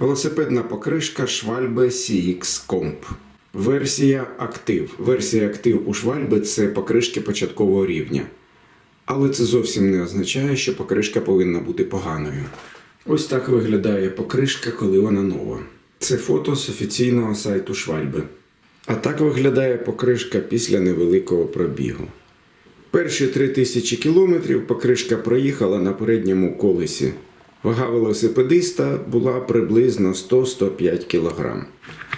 Велосипедна покришка Schwalbe CX Comp. Версія Актив. Версія Актив у Schwalbe – це покришки початкового рівня. Але це зовсім не означає, що покришка повинна бути поганою. Ось так виглядає покришка, коли вона нова. Це фото з офіційного сайту Schwalbe. А так виглядає покришка після невеликого пробігу. Перші 3000 кілометрів покришка проїхала на передньому колесі. Вага велосипедиста була приблизно 100-105 кг.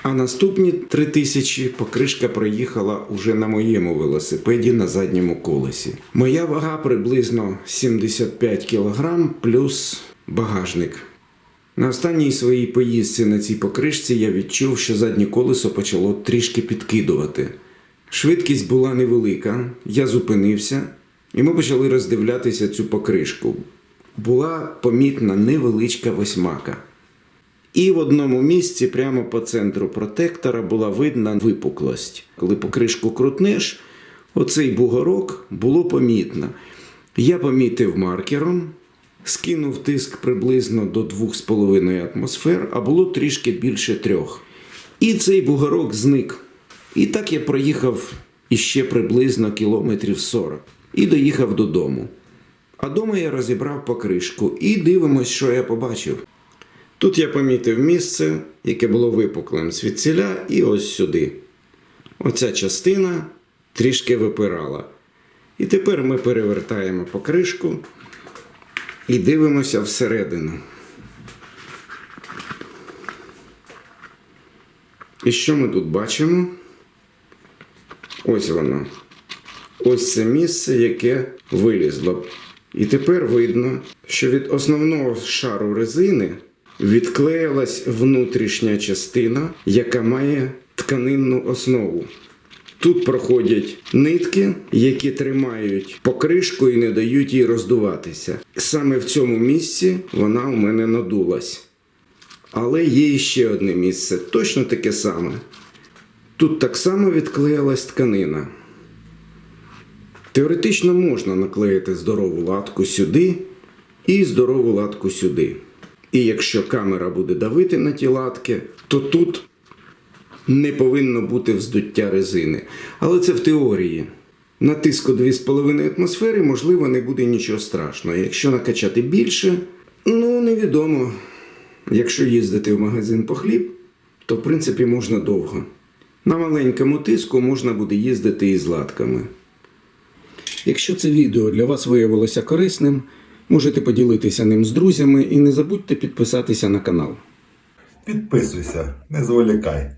А наступні 3000 покришка проїхала уже на моєму велосипеді на задньому колесі. Моя вага приблизно 75 кг плюс багажник. На останній своїй поїздці на цій покришці я відчув, що заднє колесо почало трішки підкидувати. Швидкість була невелика, я зупинився, і ми почали роздивлятися цю покришку. Була помітна невеличка восьмака. І в одному місці, прямо по центру протектора, була видна випуклость. Коли покришку крутнеш, оцей бугорок було помітно. Я помітив маркером, скинув тиск приблизно до 2,5 атмосфер, а було трішки більше трьох. І цей бугорок зник. І так я проїхав іще приблизно кілометрів 40 і доїхав додому. А дома я розібрав покришку і дивимось, що я побачив. Тут я помітив місце, яке було випуклим звідсіля, і ось сюди. Оця частина трішки випирала. І тепер ми перевертаємо покришку і дивимося всередину. І що ми тут бачимо? Ось воно. Ось це місце, яке вилізло. І тепер видно, що від основного шару резини відклеїлась внутрішня частина, яка має тканинну основу. Тут проходять нитки, які тримають покришку і не дають їй роздуватися. Саме в цьому місці вона у мене надулась. Але є ще одне місце, точно таке саме. Тут так само відклеїлась тканина. Теоретично можна наклеїти здорову латку сюди і здорову латку сюди. І якщо камера буде давити на ті латки, то тут не повинно бути вздуття резини. Але це в теорії. На тиску 2,5 атмосфери, можливо, не буде нічого страшного. Якщо накачати більше, ну невідомо. Якщо їздити в магазин по хліб, то в принципі можна довго. На маленькому тиску можна буде їздити із латками. Якщо це відео для вас виявилося корисним, можете поділитися ним з друзями і не забудьте підписатися на канал. Підписуйся, не зволікай.